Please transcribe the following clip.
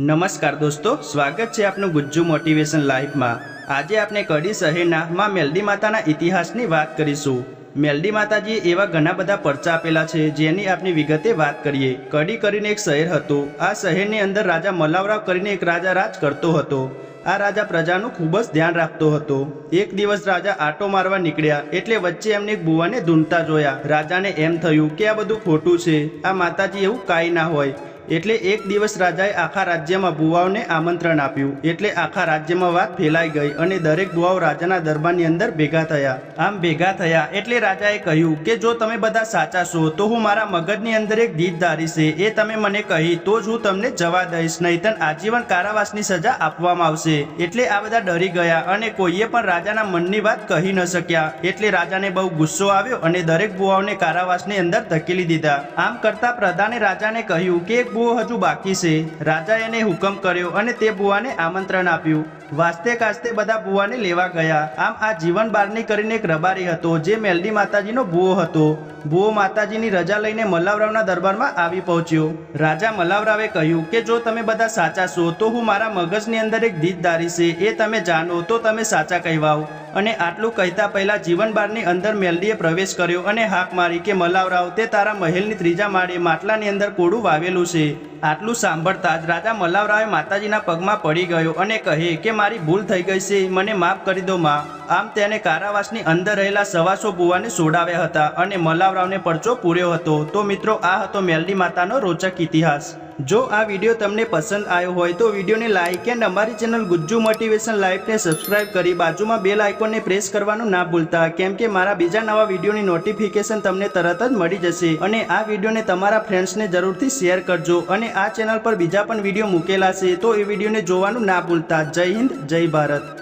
નમસ્કાર દોસ્તો, સ્વાગત છે આપનું ગુજ્જુ મોટિવેશન લાઈફમાં. આજે આપણે કડી શહેરના માં મેલડી માતાના ઇતિહાસની વાત કરીશું. મેલડી માતાજીએ એવા ઘણા બધા પરચા આપેલા છે, જેની આપની વિગતે વાત કરીએ. કડી કરીને એક શહેર હતું. આ શહેરની અંદર રાજા મલાવરાવ કરીને એક રાજા રાજ કરતો હતો. આ રાજા પ્રજાનું ખૂબ જ ધ્યાન રાખતો હતો. એક દિવસ રાજા આટો મારવા નીકળ્યા, એટલે વચ્ચે એમને એક બુવાને ધૂંઢતા જોયા. રાજાને એમ થયું કે આ બધું ખોટું છે. આ માતાજી એવું કાંઈ ના હોય. એટલે એક દિવસ રાજાએ આખા રાજ્યમાં ભુવાઓને આમંત્રણ આપ્યું. એટલે આખા રાજ્યમાં વાત ફેલાઈ ગઈ અને દરેક ભુવાઓ રાજાના દરબારની અંદર ભેગા થયા. આમ ભેગા થયા એટલે રાજાએ કહ્યું કે, જો તમે બધા સાચા છો, તો હું મારા મગજની અંદર એક દીત ધારી છે એ તમે મને કહી, તો જ હું તમને જવા દઈશ. નહીતર આજીવન કારાવાસની સજા આપવામાં આવશે. એટલે આ બધા ડરી ગયા અને કોઈએ પણ રાજાના મનની વાત કહી ન શક્યા. એટલે રાજાને બહુ ગુસ્સો આવ્યો અને દરેક ભુવાઓને કારાવાસની અંદર ધકેલી દીધા. આમ કરતા પ્રધાને રાજાને કહ્યું કે, એક બુવો હજુ બાકી છે. રાજાએ એને હુકમ કર્યો અને તે બુવાને આમંત્રણ આપ્યું. વાસ્તે કાસ્તે બધા બુવાને લેવા ગયા. આમ આ જીવન બારની કરીને એક રબારી હતો, જે મેલડી માતાજીનો બુવો હતો. બુવો માતાજીની રજા લઈને મલ્લાવરાવના દરબારમાં આવી પહોંચ્યો. રાજા મલ્લાવરાવે કહ્યું કે જો તમે બધા સાચા છો, તો હું મારા મગજની અંદર એક દીતદારી છે. એ તમે જાણો, તો તમે સાચા કહેવાઓ. અને આટલું કહેતા પહેલા જીવન બારની અંદર મેલડીએ પ્રવેશ કર્યો અને હાક મારી કે મલાવરાવ તે તારા મહેલની ત્રીજા માળે માટલાની અંદર કોડું વાવેલું છે. આટલું સાંભળતા જ રાજા મલ્લાવરાવે માતાજીના પગમાં પડી ગયો અને કહે કે, મારી ભૂલ થઈ ગઈ છે. મને માફ કરી દો, માં. આમ તેને કારાવાસની અંદર રહેલા સવાસો બુવાને સોડાવ્યા હતા અને મલાવરાવને પરચો પૂર્યો હતો. તો મિત્રો, આ હતો મેલડી માતાનો રોચક ઇતિહાસ. જો આ વીડિયો તમને પસંદ આવ્યો હોય તો વિડીયોને લાઇક એન્ડ અમારી ચેનલ ગુજ્જુ મોટિવેશન લાઈફને સબસ્ક્રાઇબ કરી બાજુમાં બેલ આઇકોનને પ્રેસ કરવાનું ના ભૂલતા, કેમ કે મારા બીજા નવા વિડીયોની નોટિફિકેશન તમને તરત જ મળી જશે. અને આ વિડીયોને તમારા ફ્રેન્ડ્સને જરૂરથી શેર કરજો અને આ ચેનલ પર બીજા પણ વીડિયો મૂકેલા છે તો એ વિડીયોને જોવાનું ના ભૂલતા. જય હિન્દ, જય ભારત.